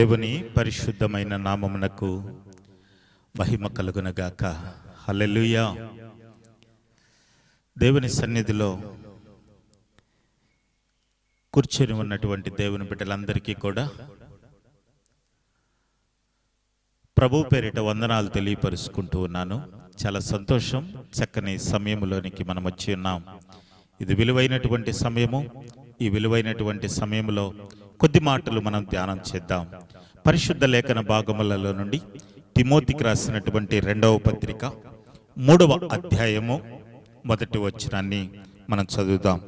దేవుని పరిశుద్ధమైన నామమునకు మహిమ కలుగునగాక. హల్లెలూయా. దేవుని సన్నిధిలో కూర్చొని ఉన్నటువంటి దేవుని బిడ్డలందరికీ కూడా ప్రభు పేరిట వందనాలు తెలియపరుచుకుంటూ ఉన్నాను. చాలా సంతోషం చక్కని సమయంలోనికి మనం వచ్చి ఉన్నాం. ఇది విలువైనటువంటి సమయము. ఈ విలువైనటువంటి సమయంలో కొద్ది మాటలు మనం ధ్యానం చేద్దాం. పరిశుద్ధ లేఖన భాగములలో నుండి తిమోతికి రాసినటువంటి రెండవ పత్రిక మూడవ అధ్యాయము మొదటి వచ్చినాన్ని మనం చదువుదాం.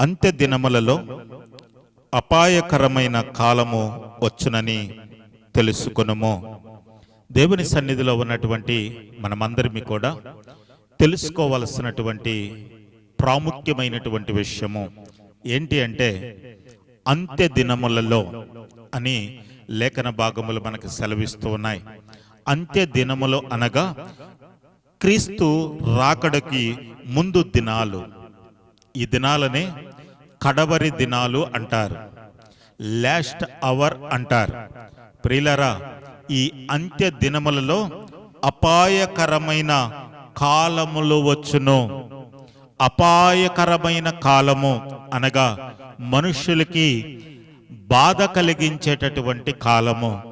అంత్య దినములలో అపాయకరమైన కాలము వచ్చునని తెలుసుకునము. దేవుని సన్నిధిలో ఉన్నటువంటి మనమందరిమి కూడా తెలుసుకోవలసినటువంటి ప్రాముఖ్యమైనటువంటి విషయము. ఏంటి అంటే అంత్య దినములలో అని లేఖన భాగములు మనకు సెలవిస్తూ ఉన్నాయి. అంత్య దినములు అనగా క్రీస్తు రాకడకి ముందు దినాలు. ఈ దినాలనే కడవరి దినాలు అంటారు. లాస్ట్ అవర్ అంటారు. ప్రిలరా ఈ అంత్య దినములలో అపాయకరమైన కాలములు వచ్చును. అపాయకరమైన కాలము అనగా మనుషులకి బాధ కలిగించేటటువంటి కాలము.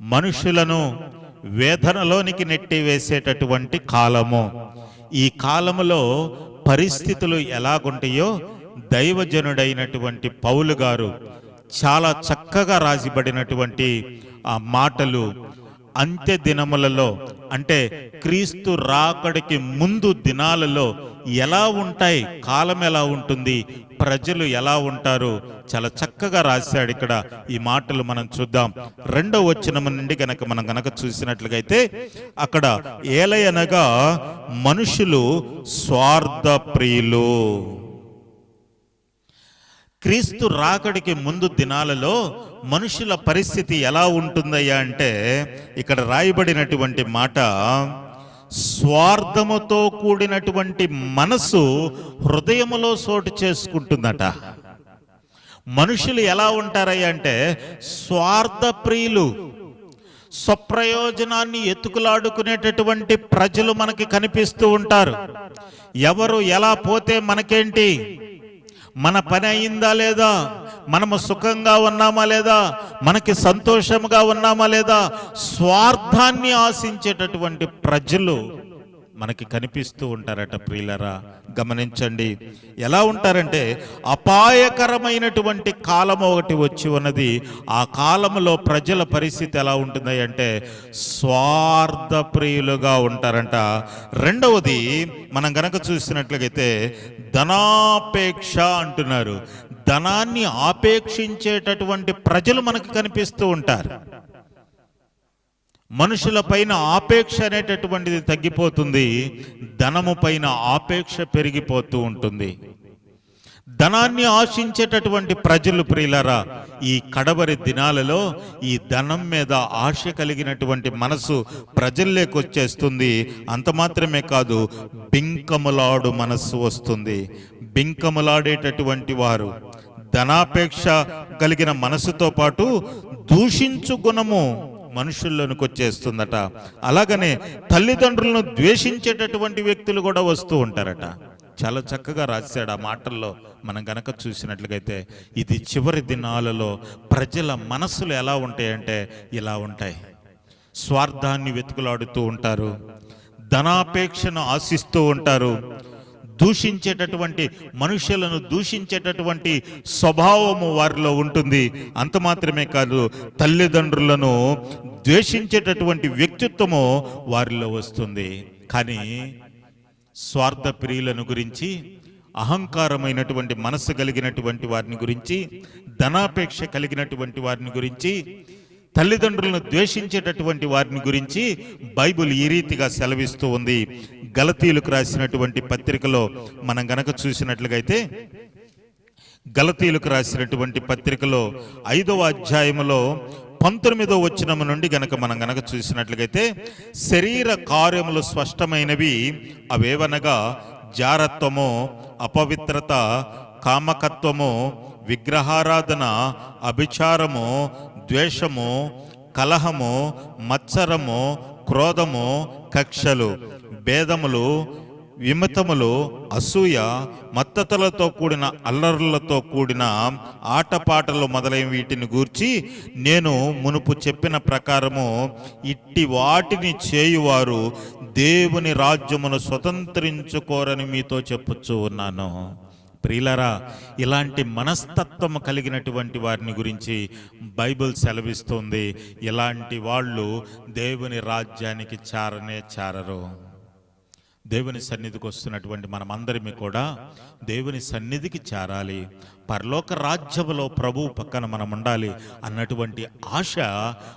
మనుషులను వేదనలోనికి నెట్టివేసేటటువంటి కాలము. ఈ కాలములో పరిస్థితులు ఎలాగుంటాయో దైవజనుడైనటువంటి పౌలు గారు చాలా చక్కగా రాసిబడినటువంటి ఆ మాటలు అంత్య దినములలో అంటే క్రీస్తు రాకడికి ముందు దినాలలో ఎలా ఉంటాయి కాలం ఎలా ఉంటుంది ప్రజలు ఎలా ఉంటారు చాలా చక్కగా రాశాడు ఇక్కడ ఈ మాటలు మనం చూద్దాం. రెండవ వచ్చినము నుండి గనక మనం గనక చూసినట్లుగైతే అక్కడ ఏలయనగా మనుషులు స్వార్థ ప్రియులు క్రీస్తు రాకడికి ముందు దినాలలో మనుషుల పరిస్థితి ఎలా ఉంటుందయ్యా అంటే ఇక్కడ రాయబడినటువంటి మాట స్వార్థముతో కూడినటువంటి మనసు హృదయములో చోటు చేసుకుంటుందట. మనుషులు ఎలా ఉంటారయ్యా అంటే స్వార్థ ప్రియులు స్వప్రయోజనాన్ని ఎత్తుకులాడుకునేటటువంటి ప్రజలు మనకి కనిపిస్తూ ఉంటారు. ఎవరు ఎలా పోతే మనకేంటి? మన పని అయిందా లేదా? మనము సుఖంగా ఉన్నామా లేదా? మనకి సంతోషంగా ఉన్నామా లేదా? స్వార్థాన్ని ఆశించేటటువంటి ప్రజలు మనకి కనిపిస్తూ ఉంటారట ప్రియులరా. గమనించండి. ఎలా ఉంటారంటే అపాయకరమైనటువంటి కాలం ఒకటి వచ్చి ఉన్నది. ఆ కాలంలో ప్రజల పరిస్థితి ఎలా ఉంటుంది అంటే స్వార్థ ప్రియులుగా ఉంటారంట. రెండవది మనం గనక చూసినట్లయితే ధనాపేక్ష అంటున్నారు. ధనాన్ని ఆపేక్షించేటటువంటి ప్రజలు మనకు కనిపిస్తూ ఉంటారు. మనుషుల పైన ఆపేక్ష అనేటటువంటిది తగ్గిపోతుంది. ధనము పైన ఆపేక్ష పెరిగిపోతూ ఉంటుంది. ధనాన్ని ఆశించేటటువంటి ప్రజలు ప్రియులరా ఈ కడవరి దినాలలో ఈ ధనం మీద ఆశ కలిగినటువంటి మనసు ప్రజల్లోకి వచ్చేస్తుంది. అంత మాత్రమే కాదు బింకములాడు మనస్సు వస్తుంది. బింకములాడేటటువంటి వారు ధనాపేక్ష కలిగిన మనసుతో పాటు దూషించు గుణము మనుషుల్లోనికి వచ్చేస్తుందట అలాగనే తల్లిదండ్రులను ద్వేషించేటటువంటి వ్యక్తులు కూడా వస్తూ ఉంటారట. చాలా చక్కగా రాశాడు ఆ మాటల్లో. మనం గనక చూసినట్లుగైతే ఇది చివరి దినాలలో ప్రజల మనసులు ఎలా ఉంటాయంటే ఇలా ఉంటాయి. స్వార్థాన్ని వెతుకులాడుతూ ఉంటారు. ధనాపేక్షను ఆశిస్తూ ఉంటారు. దూషించేటటువంటి మనుషులను దూషించేటటువంటి స్వభావము వారిలో ఉంటుంది. అంత మాత్రమే కాదు తల్లిదండ్రులను ద్వేషించేటటువంటి వ్యక్తిత్వము వారిలో వస్తుంది. కానీ స్వార్థ ప్రియులను గురించి అహంకారమైనటువంటి మనస్సు కలిగినటువంటి వారిని గురించి ధనాపేక్ష కలిగినటువంటి వారిని గురించి తల్లిదండ్రులను ద్వేషించేటటువంటి వారిని గురించి బైబిల్ ఈ రీతిగా సెలవిస్తూ ఉంది. గలతీయులకు రాసినటువంటి పత్రికలో మనం గనక చూసినట్లుగైతే గలతీయులకు రాసినటువంటి పత్రికలో ఐదవ అధ్యాయములో పంతొమ్మిదో వచ్చినము నుండి గనక మనం గనక చూసినట్లుగైతే శరీర కార్యములు స్పష్టమైనవి అవేవనగా జారత్వము అపవిత్రత కామకత్వము విగ్రహారాధన అభిచారము ద్వేషము కలహము మత్సరము క్రోధము కక్షలు భేదములు విమతములు అసూయ మత్తతలతో కూడిన అల్లర్లతో కూడిన ఆటపాటలు మొదలైన వీటిని గూర్చి నేను మునుపు చెప్పిన ప్రకారము ఇట్టి వాటిని చేయువారు దేవుని రాజ్యమును స్వతంత్రించుకోరని మీతో చెప్పుచూ ఉన్నాను. ప్రియులరా ఇలాంటి మనస్తత్వం కలిగినటువంటి వారిని గురించి బైబిల్ సెలవిస్తుంది. ఇలాంటి వాళ్ళు దేవుని రాజ్యానికి చారనే చారరు. దేవుని సన్నిధికి వస్తున్నటువంటి మనమందరిమి కూడా దేవుని సన్నిధికి చేరాలి. పరలోక రాజ్యములో ప్రభు పక్కన మనం ఉండాలి అన్నటువంటి ఆశ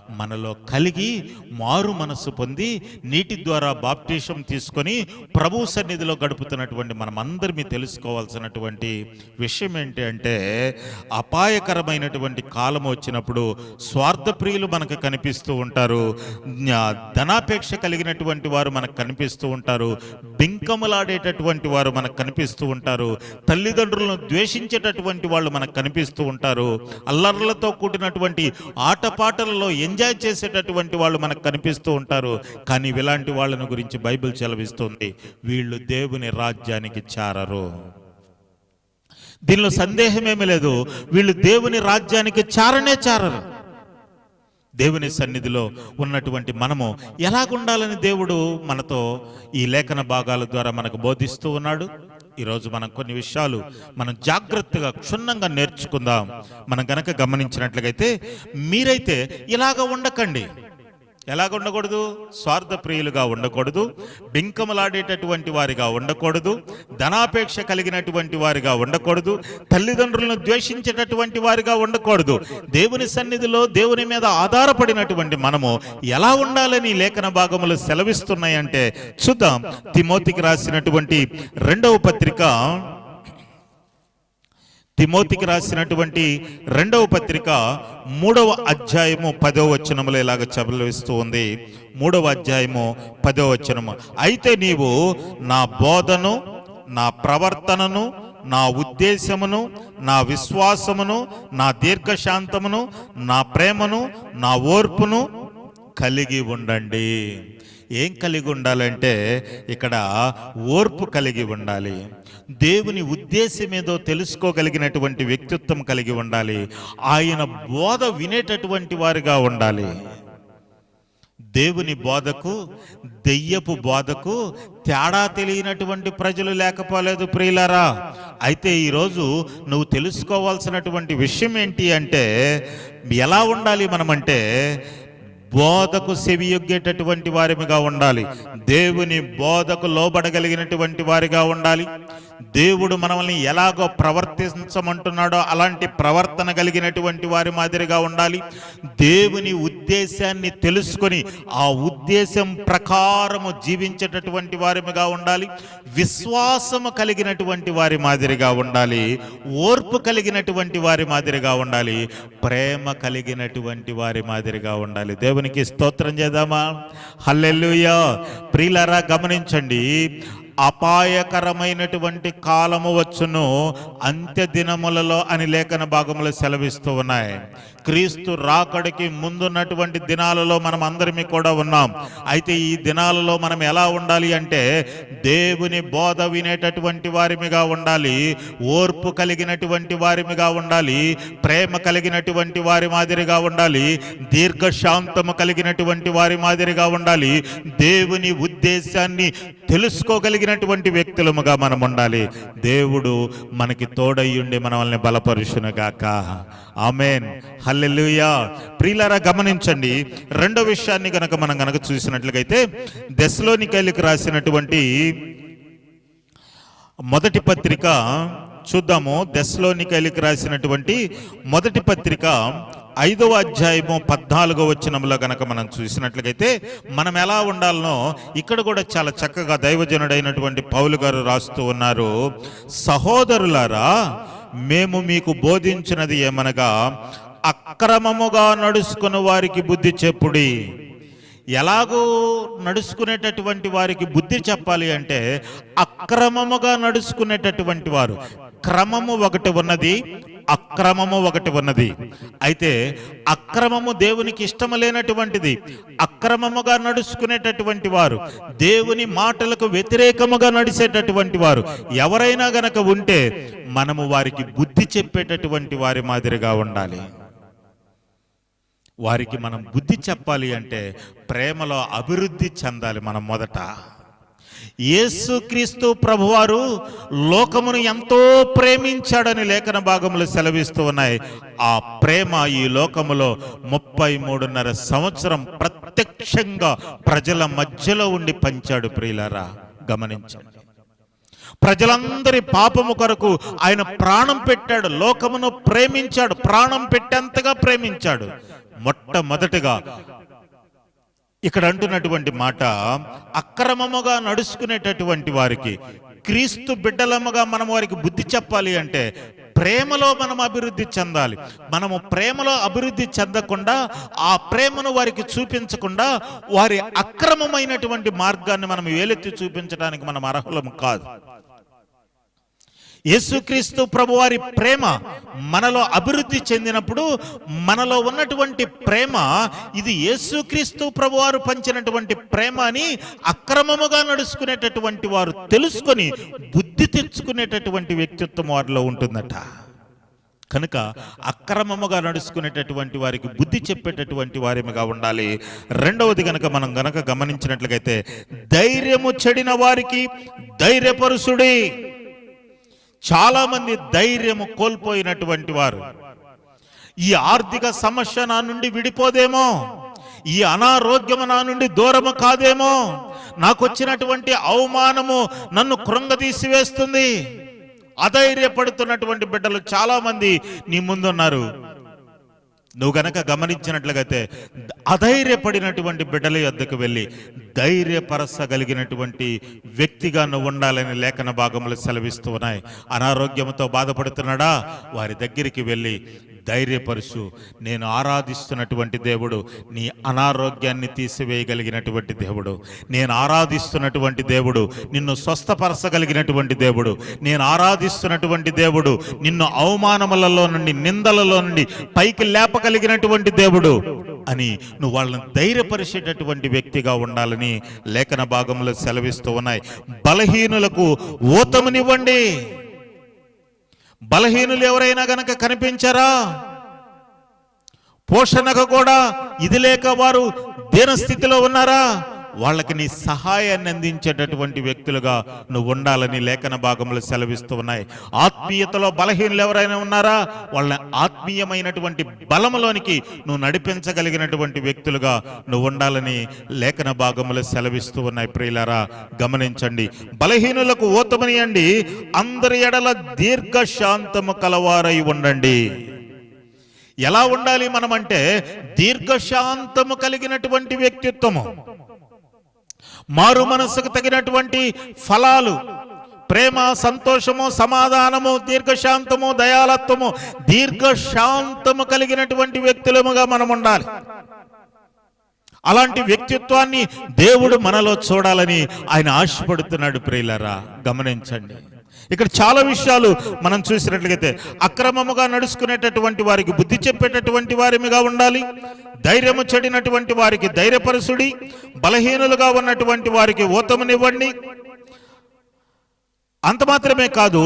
మనలో కలిగి మారు మనస్సు పొంది నీటి ద్వారా బాప్టిషం తీసుకొని ప్రభు సన్నిధిలో గడుపుతున్నటువంటి మనమందరిమి తెలుసుకోవాల్సినటువంటి విషయం ఏంటి అంటే అపాయకరమైనటువంటి కాలం వచ్చినప్పుడు స్వార్థప్రియులు మనకు కనిపిస్తూ ఉంటారు. ధనాపేక్ష కలిగినటువంటి వారు మనకు కనిపిస్తూ ఉంటారు. బింకములాడేటటువంటి వారు మనకు కనిపిస్తూ ఉంటారు. తల్లిదండ్రులను ద్వేషించేటటువంటి వాళ్ళు మనకు కనిపిస్తూ ఉంటారు. అల్లర్లతో కూడినటువంటి ఆటపాటలలో ఎంజాయ్ చేసేటటువంటి వాళ్ళు మనకు కనిపిస్తూ ఉంటారు. కానీ ఇలాంటి వాళ్ళని గురించి బైబిల్ చెలవిస్తుంది వీళ్ళు దేవుని రాజ్యానికి చారరు. దీనిలో సందేహమేమీ లేదు. వీళ్ళు దేవుని రాజ్యానికి చారనే చారరు. దేవుని సన్నిధిలో ఉన్నటువంటి మనము ఎలాగుండాలని దేవుడు మనతో ఈ లేఖన భాగాల ద్వారా మనకు బోధిస్తూ ఉన్నాడు? ఈరోజు మనం కొన్ని విషయాలు మనం జాగ్రత్తగా క్షుణ్ణంగా నేర్చుకుందాం. మనం గనక గమనించినట్లయితే మీరైతే ఇలాగ ఉండకండి. ఎలాగ ఉండకూడదు స్వార్థ ప్రియులుగా ఉండకూడదు. బింకమలాడేటటువంటి వారిగా ఉండకూడదు. ధనాపేక్ష కలిగినటువంటి వారిగా ఉండకూడదు. తల్లిదండ్రులను ద్వేషించేటటువంటి వారిగా ఉండకూడదు. దేవుని సన్నిధిలో దేవుని మీద ఆధారపడినటువంటి మనము ఎలా ఉండాలని ఈ లేఖన భాగములు సెలవిస్తున్నాయంటే చూద్దాం. తిమోతికి రాసినటువంటి రెండవ పత్రిక తిమోతికి రాసినటువంటి రెండవ పత్రిక మూడవ అధ్యాయము పదవ వచనములో ఇలాగ చబలిస్తూ ఉంది. మూడవ అధ్యాయము పదవ వచనము. అయితే నీవు నా బోధను నా ప్రవర్తనను నా ఉద్దేశమును నా విశ్వాసమును నా దీర్ఘశాంతమును నా ప్రేమను నా ఓర్పును కలిగి ఉండండి. ఏం కలిగి ఉండాలంటే ఇక్కడ ఓర్పు కలిగి ఉండాలి. దేవుని ఉద్దేశం ఏదో తెలుసుకోగలిగినటువంటి వ్యక్తిత్వం కలిగి ఉండాలి. ఆయన బోధ వినేటటువంటి వారిగా ఉండాలి. దేవుని బోధకు దెయ్యపు బోధకు తేడా తెలియనటువంటి ప్రజలు లేకపోలేదు ప్రియులారా. అయితే ఈరోజు నువ్వు తెలుసుకోవాల్సినటువంటి విషయం ఏంటి అంటే ఎలా ఉండాలి మనమంటే బోధకు సెవియొగ్గేటటువంటి వారిగా ఉండాలి. దేవుని బోధకు లోబడగలిగినటువంటి వారిగా ఉండాలి. దేవుడు మనల్ని ఎలాగో ప్రవర్తించమంటున్నాడో అలాంటి ప్రవర్తన కలిగినటువంటి వారి మాదిరిగా ఉండాలి. దేవుని ఉద్దేశాన్ని తెలుసుకొని ఆ ఉద్దేశం ప్రకారము జీవించేటటువంటి వారిగా ఉండాలి. విశ్వాసము కలిగినటువంటి వారి మాదిరిగా ఉండాలి. ఓర్పు కలిగినటువంటి వారి మాదిరిగా ఉండాలి. ప్రేమ కలిగినటువంటి వారి మాదిరిగా ఉండాలి. దేవునికి స్తోత్రం చేద్దామా? హల్లెలూయా. ప్రియులారా గమనించండి. అపాయకరమైనటువంటి కాలము వచ్చును అంత్య దినములలో అని లేఖన భాగములు సెలవిస్తూ ఉన్నాయి. క్రీస్తు రాకడికి ముందున్నటువంటి దినాలలో మనం అందరిమీ కూడా ఉన్నాం. అయితే ఈ దినాలలో మనం ఎలా ఉండాలి అంటే దేవుని బోధ వినేటటువంటి వారిమిగా ఉండాలి ఓర్పు కలిగినటువంటి వారిమిగా ఉండాలి ప్రేమ కలిగినటువంటి వారి మాదిరిగా ఉండాలి దీర్ఘశాంతము కలిగినటువంటి వారి మాదిరిగా ఉండాలి దేవుని ఉద్దేశాన్ని కలిగినటువంటి వ్యక్తులముగా మనం ఉండాలి. దేవుడు మనకి తోడయ్యుండి మనల్ని బలపరుషునుగాక ఆమెన్. హల్లెలుయా. ప్రియులారా గమనించండి. రెండో విషయాన్ని కనుక మనం గనక చూసినట్లయితే దశలోనికైలికి రాసినటువంటి మొదటి పత్రిక చూద్దాము. దశలోనికైలికి రాసినటువంటి మొదటి పత్రిక ఐదవ అధ్యాయము పద్నాలుగో వచ్చినంలో కనుక మనం చూసినట్లయితే మనం ఎలా ఉండాలనో ఇక్కడ కూడా చాలా చక్కగా దైవజనుడైనటువంటి పౌలు గారు రాస్తూ ఉన్నారు. సహోదరులారా మేము మీకు బోధించినది ఏమనగా అక్రమముగా నడుచుకున్న వారికి బుద్ధి చెప్పుడి. ఎలాగో నడుచుకునేటటువంటి వారికి బుద్ధి చెప్పాలి అంటే అక్రమముగా నడుచుకునేటటువంటి వారు. క్రమము ఒకటి ఉన్నది అక్రమము ఒకటి ఉన్నది. అయితే అక్రమము దేవునికి ఇష్టం లేనటువంటిది అక్రమముగా నడుచుకునేటటువంటి వారు దేవుని మాటలకు వ్యతిరేకముగా నడిచేటటువంటి వారు ఎవరైనా గనక ఉంటే మనము వారికి బుద్ధి చెప్పేటటువంటి వారి మాదిరిగా ఉండాలి. వారికి మనం బుద్ధి చెప్పాలి అంటే ప్రేమలో అభివృద్ధి చెందాలి మనం మొదట. యేసుక్రీస్తు ప్రభువారు లోకమును ఎంతో ప్రేమించాడని లేఖన భాగములు సెలవిస్తూ ఉన్నాయి. ఆ ప్రేమ ఈ లోకములో ముప్పై మూడున్నర సంవత్సరం ప్రత్యక్షంగా ప్రజల మధ్యలో ఉండి పంచాడు ప్రియులరా గమనించండి. ప్రజలందరి పాపము కొరకు ఆయన ప్రాణం పెట్టాడు లోకమును ప్రేమించాడు ప్రాణం పెట్టేంతగా ప్రేమించాడు. మొట్టమొదటిగా ఇక్కడ అంటున్నటువంటి మాట అక్రమముగా నడుచుకునేటటువంటి వారికి క్రీస్తు బిడ్డలముగా మనం వారికి బుద్ధి చెప్పాలి అంటే ప్రేమలో మనం అభివృద్ధి చెందాలి. మనము ప్రేమలో అభివృద్ధి చెందకుండా ఆ ప్రేమను వారికి చూపించకుండా వారి అక్రమమైనటువంటి మార్గాన్ని మనం వేలెత్తి చూపించడానికి మనం అర్హులం కాదు. యేసుక్రీస్తు ప్రభువారి ప్రేమ మనలో అభివృద్ధి చెందినప్పుడు మనలో ఉన్నటువంటి ప్రేమ ఇది యేసుక్రీస్తు ప్రభువారు పంచినటువంటి ప్రేమ అని అక్రమముగా నడుచుకునేటటువంటి వారు తెలుసుకొని బుద్ధి తెచ్చుకునేటటువంటి వ్యక్తిత్వం వారిలో ఉంటుందట. కనుక అక్రమముగా నడుచుకునేటటువంటి వారికి బుద్ధి చెప్పేటటువంటి వారిగా ఉండాలి. రెండవది గనక మనం గనక గమనించినట్లయితే ధైర్యము చెడిన వారికి ధైర్యపరుసుడి. చాలా మంది ధైర్యము కోల్పోయినటువంటి వారు. ఈ ఆర్థిక సమస్య నా నుండి విడిపోదేమో? ఈ అనారోగ్యము నా నుండి దూరము కాదేమో? నాకు వచ్చినటువంటి అవమానము నన్ను కృంగదీసి వేస్తుంది అధైర్యపడుతున్నటువంటి బిడ్డలు చాలా మంది నీ ముందున్నారు. నువ్వు గనక గమనించినట్లయితే అధైర్యపడినటువంటి బిడ్డల యొద్దకు వెళ్ళి ధైర్యపరచగలిగినటువంటి వ్యక్తిగా నువ్వు ఉండాలని లేఖన భాగములు సెలవిస్తూ ఉన్నాయి. అనారోగ్యంతో బాధపడుతున్నాడా? వారి దగ్గరికి వెళ్ళి ధైర్యపరుచు. నేను ఆరాధిస్తున్నటువంటి దేవుడు నీ అనారోగ్యాన్ని తీసివేయగలిగినటువంటి దేవుడు. నేను ఆరాధిస్తున్నటువంటి దేవుడు నిన్ను స్వస్థపరచగలిగినటువంటి దేవుడు. నేను ఆరాధిస్తున్నటువంటి దేవుడు నిన్ను అవమానములలో నుండి నిందలలో నుండి పైకి లేపగలిగినటువంటి దేవుడు అని నువ్వు వాళ్ళని ధైర్యపరిచేటటువంటి వ్యక్తిగా ఉండాలని లేఖన భాగంలో సెలవిస్తూ ఉన్నాయి. బలహీనులకు ఊతమునివ్వండి. బలహీనులు ఎవరైనా గనక కనిపించారా? పోషణకు కూడా ఇది లేక వారు దీనస్థితిలో ఉన్నారా? వాళ్ళకి నీ సహాయాన్ని అందించేటటువంటి వ్యక్తులుగా నువ్వు ఉండాలని లేఖన భాగములు సెలవిస్తూ ఉన్నాయి. ఆత్మీయతలో బలహీనులు ఎవరైనా ఉన్నారా? వాళ్ళని ఆత్మీయమైనటువంటి బలములోనికి నువ్వు నడిపించగలిగినటువంటి వ్యక్తులుగా నువ్వు ఉండాలని లేఖన భాగములు సెలవిస్తూ ఉన్నాయి ప్రియులారా గమనించండి. బలహీనులకు ఓతమనియండి. అందరి ఎడల దీర్ఘశాంతము కలవారై ఉండండి. ఎలా ఉండాలి మనమంటే దీర్ఘశాంతము కలిగినటువంటి వ్యక్తిత్వము. మారు మనసుకు తగినటువంటి ఫలాలు. ప్రేమ సంతోషము సమాధానము దీర్ఘశాంతము దయాలత్వము దీర్ఘశాంతము కలిగినటువంటి వ్యక్తులముగా మనం ఉండాలి. అలాంటి వ్యక్తిత్వాన్ని దేవుడు మనలో చూడాలని ఆయన ఆశపడుతున్నాడు ప్రియులరా. గమనించండి. ఇక్కడ చాలా విషయాలు మనం చూసినట్లయితే అక్రమముగా నడుచుకునేటటువంటి వారికి బుద్ధి చెప్పేటటువంటి వారిగా ఉండాలి ధైర్యము చెడినటువంటి వారికి ధైర్యపరుసుడి బలహీనులుగా ఉన్నటువంటి వారికి ఊతమునివ్వండి అంత మాత్రమే కాదు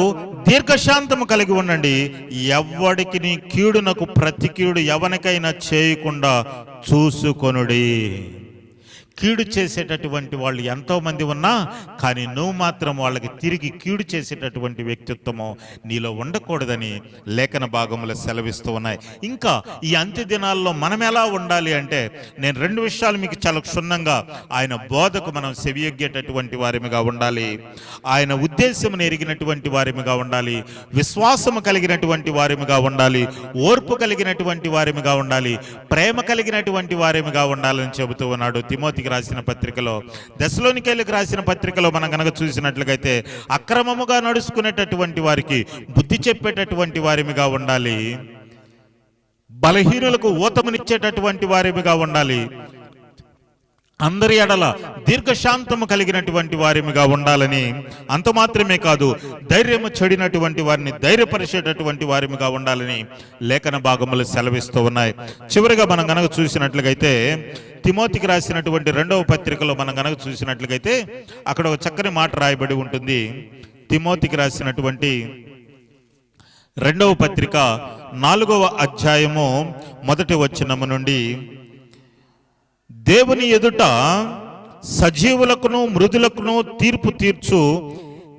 దీర్ఘశాంతము కలిగి ఉండండి. ఎవ్వడికి నీ కీడునకు ప్రతి కీడు ఎవరికైనా చేయకుండా చూసుకొనుడి. కీడు చేసేటటువంటి వాళ్ళు ఎంతో మంది ఉన్నా కానీ నువ్వు మాత్రం వాళ్ళకి తిరిగి కీడు చేసేటటువంటి వ్యక్తిత్వము నీలో ఉండకూడదని లేఖన భాగములు సెలవిస్తూ ఉన్నాయి. ఇంకా ఈ అంత్య దినాల్లో మనం ఎలా ఉండాలి అంటే నేను రెండు విషయాలు మీకు చాలా క్షుణ్ణంగా ఆయన బోధకు మనం సెవియొగ్గేటటువంటి వారిమిగా ఉండాలి ఆయన ఉద్దేశం ఎరిగినటువంటి వారిగా ఉండాలి విశ్వాసము కలిగినటువంటి వారిగా ఉండాలి ఓర్పు కలిగినటువంటి వారిమిగా ఉండాలి ప్రేమ కలిగినటువంటి వారిగా ఉండాలని చెబుతూ ఉన్నాడు తిమోతికి రాసిన పత్రికలో దశలోనికేళ్ళకి రాసిన పత్రికలో మనం కనుక చూసినట్లయితే అక్రమముగా నడుచుకునేటటువంటి వారికి బుద్ధి చెప్పేటటువంటి వారిమిగా ఉండాలి. బలహీనులకు ఊతమునిచ్చేటటువంటి వారిమిగా ఉండాలి. అందరి ఎడల దీర్ఘశాంతము కలిగినటువంటి వారిమిగా ఉండాలని అంత మాత్రమే కాదు ధైర్యము చెడినటువంటి వారిని ధైర్యపరిచేటటువంటి వారిమిగా ఉండాలని లేఖన భాగములు సెలవిస్తూ ఉన్నాయి. చివరిగా మనం గనక చూసినట్లుగైతే తిమోతికి రాసినటువంటి రెండవ పత్రికలో మనం గనక చూసినట్లుగైతే అక్కడ ఒక చక్కని మాట రాయబడి ఉంటుంది. తిమోతికి రాసినటువంటి రెండవ పత్రిక నాలుగవ అధ్యాయము మొదటి వచ్చినము నుండి దేవుని ఎదుట సజీవులకును మృదులకును తీర్పు తీర్చు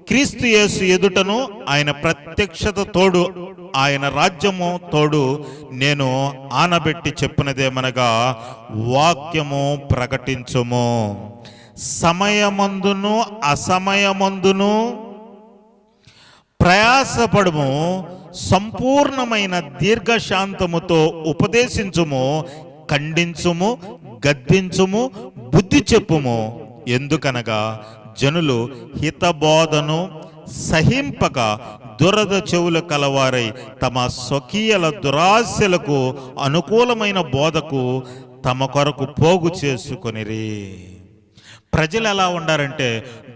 క్రీస్తు యేసు ఎదుటను ఆయన ప్రత్యక్షత తోడు ఆయన రాజ్యము తోడు నేను ఆనబెట్టి చెప్పినదేమనగా వాక్యము ప్రకటించుము. సమయమందును అసమయమందును ప్రయాసపడము సంపూర్ణమైన దీర్ఘశాంతముతో ఉపదేశించుము ఖండించుము గద్దించుము బుద్ధి చెప్పుము. ఎందుకనగా జనులు హితబోధను సహింపక దురద చెవులు కలవారై తమ స్వకీయల దురాశలకు అనుకూలమైన బోధకు తమ కొరకు పోగు చేసుకొనిరి. ప్రజలు ఎలా ఉండారంటే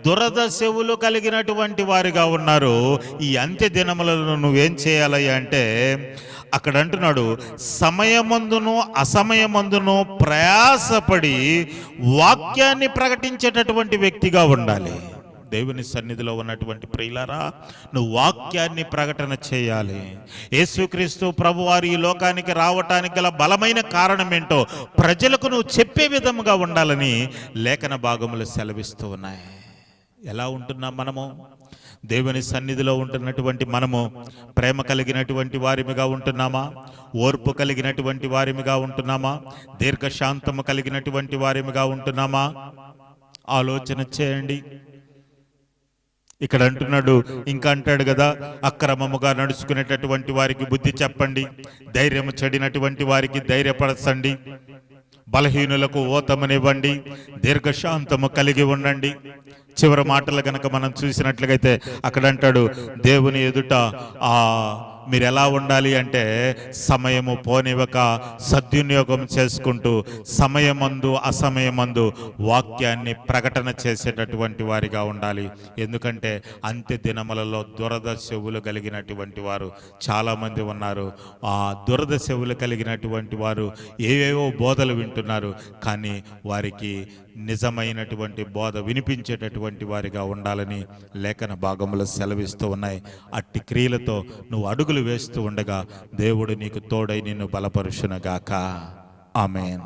దురద చెవులు కలిగినటువంటి వారిగా ఉన్నారు. ఈ అంత్య దినములను నువ్వేం చేయాలయ్యా అంటే అక్కడ అంటున్నాడు సమయమందును అసమయమందును ప్రయాసపడి వాక్యాన్ని ప్రకటించేటటువంటి వ్యక్తిగా ఉండాలి. దేవుని సన్నిధిలో ఉన్నటువంటి ప్రియులారా నువ్వు వాక్యాన్ని ప్రకటన చేయాలి. యేసుక్రీస్తు ప్రభువారు ఈ లోకానికి రావటానికి గల బలమైన కారణం ఏంటో ప్రజలకు నువ్వు చెప్పే విధముగా ఉండాలని లేఖన భాగములు సెలవిస్తూ ఉన్నాయి. ఎలా ఉంటున్నాం మనము? దేవుని సన్నిధిలో ఉంటున్నటువంటి మనము ప్రేమ కలిగినటువంటి వారిమిగా ఉంటున్నామా? ఓర్పు కలిగినటువంటి వారిమిగా ఉంటున్నామా? దీర్ఘశాంతము కలిగినటువంటి వారిమిగా ఉంటున్నామా? ఆలోచన చేయండి. ఇక్కడ అంటున్నాడు ఇంకా అంటాడు కదా అక్రమముగా నడుచుకునేటటువంటి వారికి బుద్ధి చెప్పండి ధైర్యము చెడినటువంటి వారికి ధైర్యపరచండి. బలహీనులకు ఓతమనివ్వండి దీర్ఘశాంతము కలిగి ఉండండి. చివరి మాటలు కనుక మనం చూసినట్లుగైతే అక్కడ అంటాడు దేవుని ఎదుట ఆ మీరు ఎలా ఉండాలి అంటే సమయము పోనివ్వక సద్వినియోగం చేసుకుంటూ సమయమందు అసమయమందు వాక్యాన్ని ప్రకటన చేసేటటువంటి వారిగా ఉండాలి. ఎందుకంటే అంత్య దినములలో దురద చెవులు కలిగినటువంటి వారు చాలామంది ఉన్నారు. ఆ దురద చెవులు కలిగినటువంటి వారు ఏవేవో బోధలు వింటున్నారు. కానీ వారికి నిజమైనటువంటి బోధ వినిపించేటటువంటి వారిగా ఉండాలని లేఖన భాగంలో సెలవిస్తూ ఉన్నాయి. అట్టి క్రియలతో నువ్వు అడుగులు వేస్తూ ఉండగా దేవుడు నీకు తోడై నిన్ను బలపరుషునగాక ఆమెన్.